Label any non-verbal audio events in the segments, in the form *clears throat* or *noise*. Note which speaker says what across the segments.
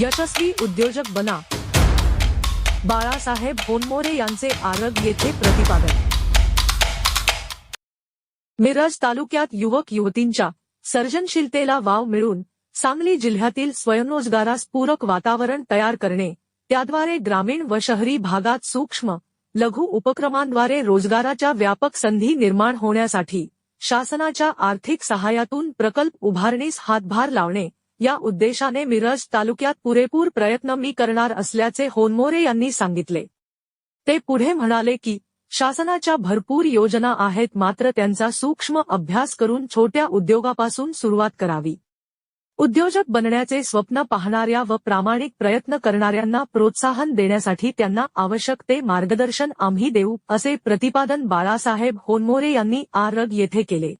Speaker 1: यशस्वी उद्योजक बना. बाळासाहेब होनमोरे यांचे आरग येथे प्रतिपादन. मिरज तालुक्यात युवक युवतींच्या सर्जनशीलतेला वाव मिळून सांगली जिल्ह्यातील स्वयंरोजगारास पूरक वातावरण तयार करणे त्याद्वारे ग्रामीण व शहरी भागात सूक्ष्म लघु उपक्रमांद्वारे रोजगाराच्या व्यापक संधी निर्माण होण्यासाठी शासनाच्या आर्थिक सहाय्यातून प्रकल्प उभारणीस हातभार लावणे या उद्देशाने मिरज तालुक्यात पुरेपूर प्रयत्न मी करणार असल्याचे होनमोरे यांनी सांगितले. ते पुढे म्हणाले की शासनाच्या भरपूर योजना आहेत मात्र त्यांचा सूक्ष्म अभ्यास करून छोट्या उद्योगापासून सुरुवात करावी. उद्योजक बनण्याचे स्वप्न पाहणाऱ्या व प्रामाणिक प्रयत्न करणाऱ्यांना प्रोत्साहन देण्यासाठी त्यांना आवश्यक ते मार्गदर्शन आम्ही देऊ असे प्रतिपादन बाळासाहेब होनमोरे यांनी आरग येथे केले.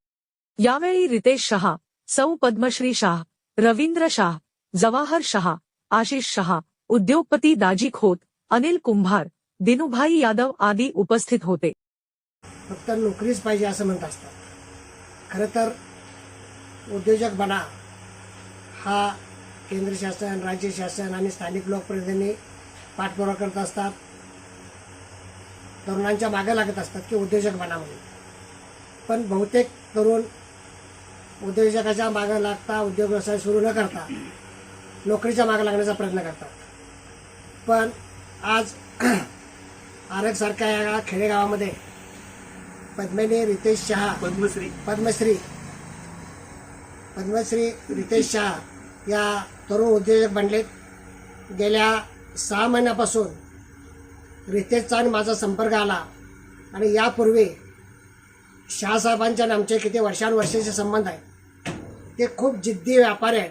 Speaker 1: यावेळी रितेश शहा सौ पद्मश्री शाह रवींद्र शाह जवाहर शहा आशिष शहा उद्योगपती दाजी खोत अनिल कुंभार दिनुभाई यादव आदी उपस्थित होते.
Speaker 2: फक्त नोकरीच पाहिजे असं म्हणत असतात. खरं तर उद्योजक बना. हा केंद्र शासन राज्य शासन आणि स्थानिक लोकप्रतिनिधी पाठपुरावा करत असतात. तरुणांच्या मागे लागत असतात की उद्योजक बना म्हणून. पण बहुतेक तरुण उद्योजकाच्या मागे लागता उद्योग व्यवसाय सुरू न करता नोकरीच्या मागे लागण्याचा प्रयत्न करतात. पण आज *clears throat* आरगसारख्या या खेडेगावामध्ये पद्मिनी रितेश शहा
Speaker 3: पद्मश्री.
Speaker 2: पद्मश्री पद्मश्री रितेश शहा या तरुण उद्योजक बनलेत गेल्या सहा महिन्यापासून रितेशचा आणि माझा संपर्क आला आणि यापूर्वी शहासाहेबांच्या आणि आमचे किती वर्षानुवर्षाचे संबंध आहे. ते खूप जिद्दी व्यापारी आहेत.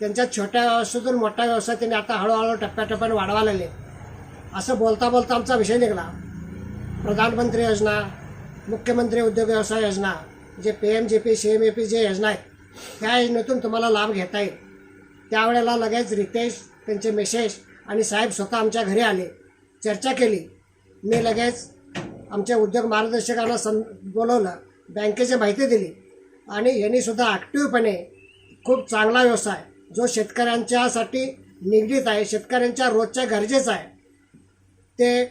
Speaker 2: त्यांच्या छोट्या व्यवस्थेतून मोठा व्यवसाय त्यांनी आता हळूहळू टप्प्याटप्प्याने वाढवा लागले. असं बोलता बोलता आमचा विषय निघाला. प्रधानमंत्री योजना मुख्यमंत्री उद्योग व्यवसाय योजना J P M J P C M A P J योजना आहेत त्या योजनेतून तुम्हाला लाभ घेता येईल. त्यावेळेला लगेच रितेश त्यांचे मेसेज आणि साहेब स्वतः आमच्या घरी आले. चर्चा केली. मी लगेच आमच्या उद्योग मार्गदर्शकांना सं बोलवलं बँकेची माहिती दिली. आणि यांनी सुद्धा ॲक्टिव्हपणे खूप चांगला व्यवसाय जो शेतकऱ्यांच्यासाठी निगडीत आहे शेतकऱ्यांच्या रोजच्या गरजेचा आहे. ते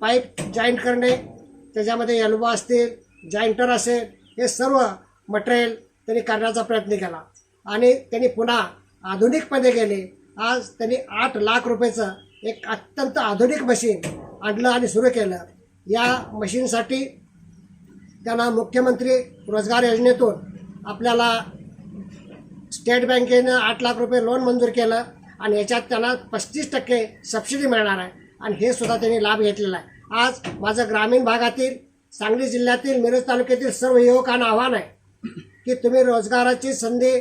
Speaker 2: पाईप जॉईंट करणे त्याच्यामध्ये एल्बो असतील जॉईंटर असेल हे सर्व मटेरियल त्यांनी करण्याचा प्रयत्न केला. आणि त्यांनी पुन्हा आधुनिकमध्ये गेले. आज त्यांनी आठ लाख रुपयेचं एक अत्यंत आधुनिक मशीन आणलं आणि सुरू केलं. या मशीनसाठी त्यांना मुख्यमंत्री रोजगार योजनेतून आपल्याला स्टेट बँकेनं आठ लाख रुपये लोन मंजूर केलं आणि याच्यात त्यांना पस्तीस टक्के सबसिडी मिळणार आहे. आणि हे सुद्धा त्यांनी लाभ घेतलेला आहे. आज माझं ग्रामीण भागातील सांगली जिल्ह्यातील मिरज तालुक्यातील सर्व युवकांना आव्हान आहे की तुम्ही रोजगाराची संधी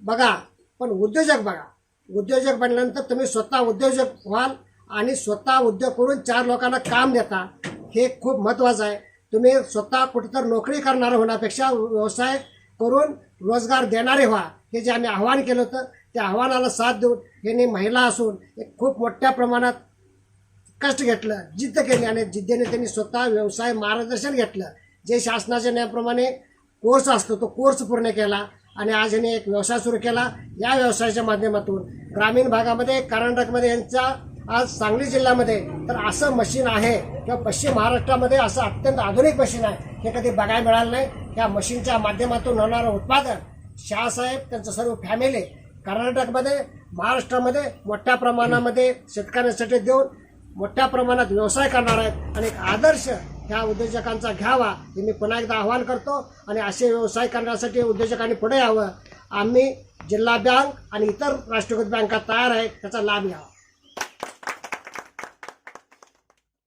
Speaker 2: बघा पण उद्योजक बघा. उद्योजक बनल्यानंतर तुम्ही स्वतः उद्योजक व्हाल आणि स्वतः उद्योग करून चार लोकांना काम देता. हे खूप महत्त्वाचं आहे. तुम्ही स्वतः कुठेतरी नोकरी करणारं होण्यापेक्षा व्यवसाय करून रोजगार देणारे व्हा. हे जे आम्ही आव्हान केलं होतं त्या आव्हानाला साथ देऊन यांनी महिला असून एक खूप मोठ्या प्रमाणात कष्ट घेतलं जिद्द केली आणि जिद्दीने त्यांनी स्वतः व्यवसाय मार्गदर्शन घेतलं. जे शासनाच्या नियमाप्रमाणे कोर्स असतो तो कोर्स पूर्ण केला आणि आज यांनी एक व्यवसाय सुरू केला. या व्यवसायाच्या माध्यमातून ग्रामीण भागामध्ये कर्नाटकमध्ये यांचा आज सांगली जिल्ह्यामध्ये तर असं मशीन आहे किंवा पश्चिम महाराष्ट्रामध्ये असं अत्यंत आधुनिक मशीन आहे. हे कधी बघायला मिळालं नाही. या मशीनच्या माध्यमातून होणारं उत्पादन शाहसाहेब त्यांचं सर्व फॅमिली कर्नाटकमध्ये महाराष्ट्रामध्ये मोठ्या प्रमाणामध्ये शेतकऱ्यांसाठी देऊन मोठ्या प्रमाणात व्यवसाय करणार आहेत. आणि एक आदर्श ह्या उद्योजकांचा घ्यावा हे मी पुन्हा एकदा आवाहन करतो. आणि असे व्यवसाय करण्यासाठी उद्योजकांनी पुढे यावं. आम्ही जिल्हा बँक आणि इतर राष्ट्रीयकृत बँका तयार आहेत. त्याचा लाभ घ्यावा.